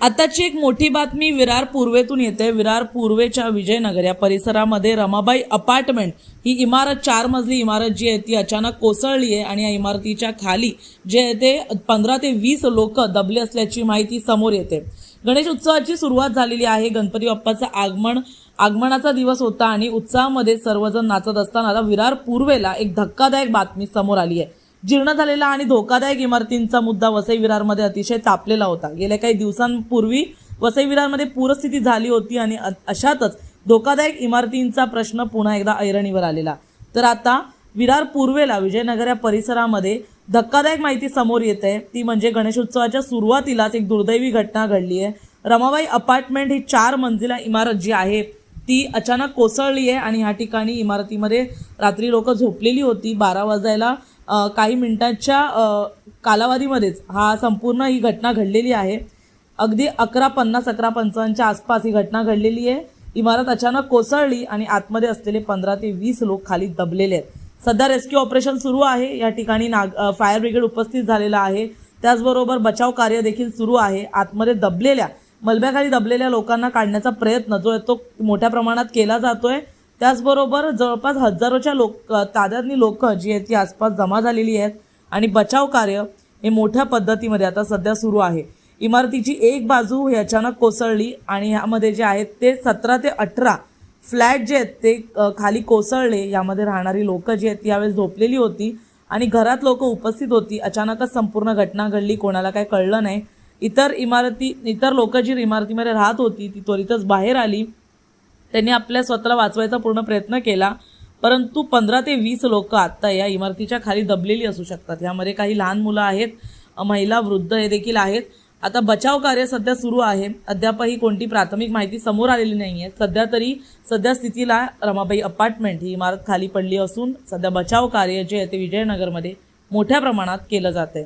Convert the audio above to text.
आताची एक मोठी बातमी विरार पूर्वेतून येते. विरार पूर्वेच्या विजयनगर या परिसरामध्ये रमाबाई अपार्टमेंट ही इमारत चार मजली इमारत जी आहे ती अचानक कोसळली आहे आणि या इमारतीच्या खाली जे आहे ते पंधरा ते वीस लोक दबले असल्याची माहिती समोर येते. गणेश उत्सवाची सुरुवात झालेली आहे. गणपती बाप्पाचं आगमन आगमनाचा दिवस होता आणि उत्साहामध्ये सर्वजण नाचत असताना आता विरार पूर्वेला एक धक्कादायक बातमी समोर आली आहे. जीर्ण झालेला आणि धोकादायक इमारतींचा मुद्दा वसई विरारमध्ये अतिशय तापलेला होता. गेल्या काही दिवसांपूर्वी वसई विरारमध्ये पूरस्थिती झाली होती आणि अशातच धोकादायक इमारतींचा प्रश्न पुन्हा एकदा ऐरणीवर आलेला. तर आता विरार पूर्वेला विजयनगर या परिसरामध्ये धक्कादायक माहिती समोर येते ती म्हणजे गणेशोत्सवाच्या सुरुवातीलाच एक दुर्दैवी घटना घडली आहे. रमाबाई अपार्टमेंट ही चार मंजिला इमारत जी आहे ती अचानक कोसळली आहे आणि ह्या ठिकाणी इमारतीमध्ये रात्री लोक झोपलेली होती. बारा वाजायला काही मिनिटांच्या कालावधीमध्येच हा संपूर्ण ही घटना घडलेली आहे. अगदी अकरा पन्नास अकरा पंचावन्नच्या आसपास ही घटना घडलेली आहे. इमारत अचानक कोसळली आणि आतमध्ये असलेले पंधरा ते वीस लोक खाली दबलेले आहेत. सध्या रेस्क्यू ऑपरेशन सुरू आहे. या ठिकाणी नाग फायर ब्रिगेड उपस्थित झालेलं आहे. त्याचबरोबर बचाव कार्य देखील सुरू आहे. आतमध्ये दबलेल्या मलब्याखाली दबलेल्या लोकांना काढण्याचा प्रयत्न जो आहे तो मोठ्या प्रमाणात केला जातोय. त्याचबरोबर जवळपास हजारोच्या लोक तादात्नी लोक जी आहेत ती आसपास जमा झालेली आहेत. आणि बचाव कार्य हे मोठ्या पद्धतीमध्ये आता सध्या सुरू आहे. इमारतीची एक बाजू ही अचानक कोसळली आणि ह्यामध्ये जे आहेत ते सतरा ते अठरा फ्लॅट जे आहेत ते खाली कोसळले. यामध्ये राहणारी लोक जी आहेत ती यावेळेस झोपलेली होती आणि घरात लोक उपस्थित होती. अचानकच संपूर्ण घटना घडली. कोणाला काय कळलं नाही. इतर इमारती इतर लोक जी इमारतीमध्ये राहत होती ती त्वरितच बाहेर आली. त्यांनी आपल्या स्वतःला वाचवायचा पूर्ण प्रयत्न केला. परंतु पंधरा ते वीस लोक आत्ता या इमारतीच्या खाली दबलेली असू शकतात. यामध्ये काही लहान मुलं आहेत महिला वृद्ध हे देखील आहेत. आता बचाव कार्य सध्या सुरू आहे. अद्यापही कोणती प्राथमिक माहिती समोर आलेली नाही आहे सध्या तरी सध्या स्थितीला रमाबाई अपार्टमेंट ही इमारत खाली पडली असून सध्या बचाव कार्य जे आहे ते विजयनगरमध्ये मोठ्या प्रमाणात केलं जात आहे